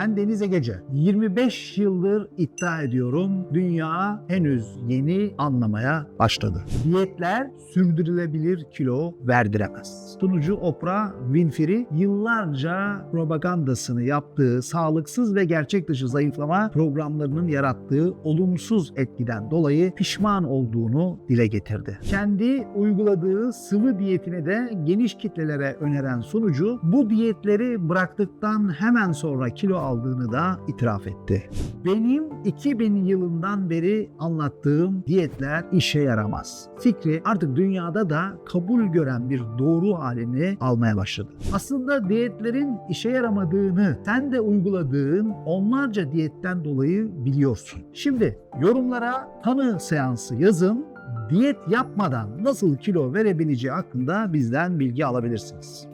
Ben Deniz Egece. 25 yıldır iddia ediyorum dünya henüz yeni anlamaya başladı. Diyetler sürdürülebilir kilo verdiremez. Sunucu Oprah Winfrey yıllarca propagandasını yaptığı sağlıksız ve gerçek dışı zayıflama programlarının yarattığı olumsuz etkiden dolayı pişman olduğunu dile getirdi. Kendi uyguladığı sıvı diyetini de geniş kitlelere öneren sunucu bu diyetleri bıraktıktan hemen sonra kilo aldığını da itiraf etti. Benim 2000 yılından beri anlattığım diyetler işe yaramaz. Fikri artık dünyada da kabul gören bir doğru halini almaya başladı. Aslında diyetlerin işe yaramadığını sen de uyguladığın onlarca diyetten dolayı biliyorsun. Şimdi yorumlara tanı seansı yazın. Diyet yapmadan nasıl kilo verebileceği hakkında bizden bilgi alabilirsiniz.